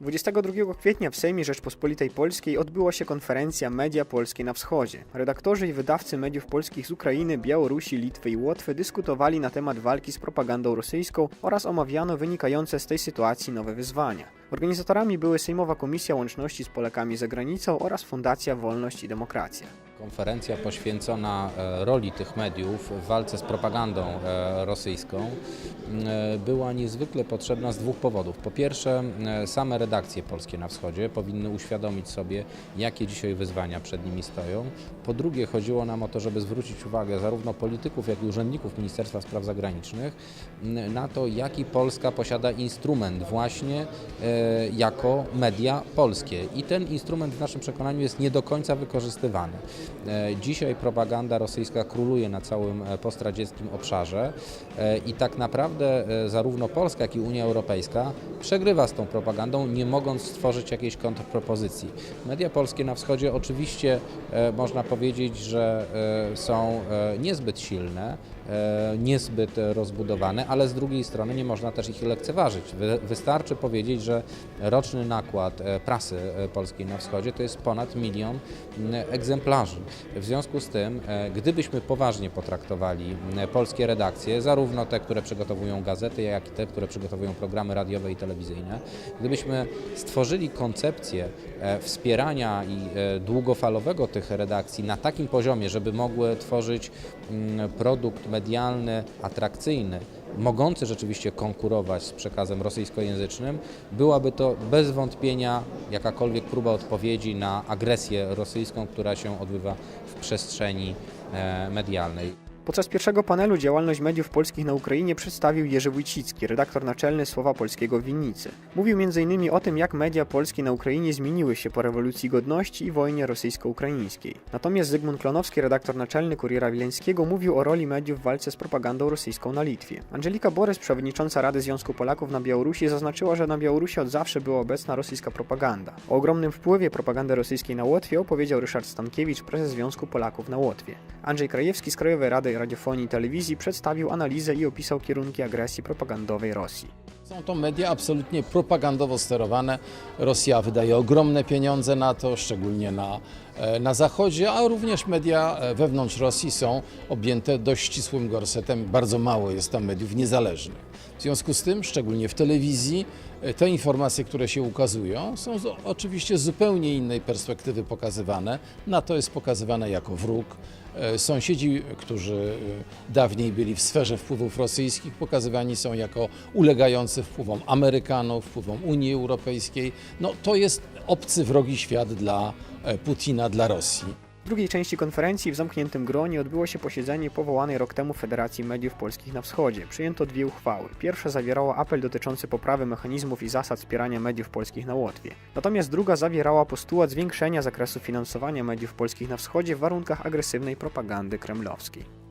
22 kwietnia w Sejmie Rzeczpospolitej Polskiej odbyła się konferencja Media Polskie na Wschodzie. Redaktorzy i wydawcy mediów polskich z Ukrainy, Białorusi, Litwy i Łotwy dyskutowali na temat walki z propagandą rosyjską oraz omawiano wynikające z tej sytuacji nowe wyzwania. Organizatorami były Sejmowa Komisja Łączności z Polakami za granicą oraz Fundacja Wolność i Demokracja. Konferencja poświęcona e, roli tych mediów w walce z propagandą e, rosyjską e, była niezwykle potrzebna z dwóch powodów. Po pierwsze, same redakcje polskie na wschodzie powinny uświadomić sobie, jakie dzisiaj wyzwania przed nimi stoją. Po drugie, chodziło nam o to, żeby zwrócić uwagę zarówno polityków, jak i urzędników Ministerstwa Spraw Zagranicznych na to, jaki Polska posiada instrument właśnie jako media polskie. I ten instrument w naszym przekonaniu jest nie do końca wykorzystywany. E, Dzisiaj propaganda rosyjska króluje na całym e, postradzieckim obszarze e, i tak naprawdę zarówno Polska, jak i Unia Europejska przegrywa z tą propagandą, nie mogąc stworzyć jakiejś kontrpropozycji. Media polskie na wschodzie oczywiście można powiedzieć, że są niezbyt silne, niezbyt rozbudowane, ale z drugiej strony nie można też ich lekceważyć. Wy- Wystarczy powiedzieć, że roczny nakład prasy polskiej na wschodzie to jest ponad milion m, W związku z tym, e, gdybyśmy poważnie potraktowali polskie redakcje, zarówno te, które przygotowują gazety, jak i te, które przygotowują programy radiowe i telewizyjne, gdybyśmy stworzyli koncepcję e, wspierania i e, długofalowego tych redakcji na takim poziomie, żeby mogły tworzyć produkt medialny atrakcyjny, mogący rzeczywiście konkurować z przekazem rosyjskojęzycznym, byłaby to bez wątpienia jakakolwiek próba odpowiedzi na agresję rosyjską, która się odbywa w przestrzeni e, medialnej. Podczas pierwszego panelu działalność mediów polskich na Ukrainie przedstawił Jerzy Wójcicki, redaktor naczelny Słowa Polskiego w Winnicy. Mówił m.in. o tym, jak media polskie na Ukrainie zmieniły się po rewolucji godności i wojnie rosyjsko-ukraińskiej. Natomiast Zygmunt Klonowski, redaktor naczelny Kuriera Wileńskiego, mówił o roli mediów w walce z propagandą rosyjską na Litwie. Angelika Borys, przewodnicząca Rady Związku Polaków na Białorusi, zaznaczyła, że na Białorusi od zawsze była obecna rosyjska propaganda. O ogromnym wpływie propagandy rosyjskiej na Łotwie opowiedział Ryszard Stankiewicz, prezes Związku Polaków na Łotwie. Andrzej Krajewski z Krajowej Rady Radiofonii i Telewizji przedstawił analizę i opisał kierunki agresji propagandowej Rosji. Są to media absolutnie propagandowo sterowane. Rosja wydaje ogromne pieniądze na to, szczególnie na, na Zachodzie, a również media e, wewnątrz Rosji są objęte dość ścisłym gorsetem. Bardzo mało jest tam mediów niezależnych. W związku z tym, szczególnie w telewizji, e, te informacje, które się ukazują, są oczywiście z zupełnie innej perspektywy pokazywane. Na to jest pokazywane jako wróg. E, Sąsiedzi, którzy e, dawniej byli w sferze wpływów rosyjskich, pokazywani są jako ulegający wpływom Amerykanów, wpływom Unii Europejskiej. No, to jest obcy, wrogi świat dla e, Putina, dla Rosji. W drugiej części konferencji w zamkniętym gronie odbyło się posiedzenie powołanej rok temu Federacji Mediów Polskich na Wschodzie. Przyjęto dwie uchwały. Pierwsza zawierała apel dotyczący poprawy mechanizmów i zasad wspierania mediów polskich na Łotwie. Natomiast druga zawierała postulat zwiększenia zakresu finansowania mediów polskich na Wschodzie w warunkach agresywnej propagandy kremlowskiej.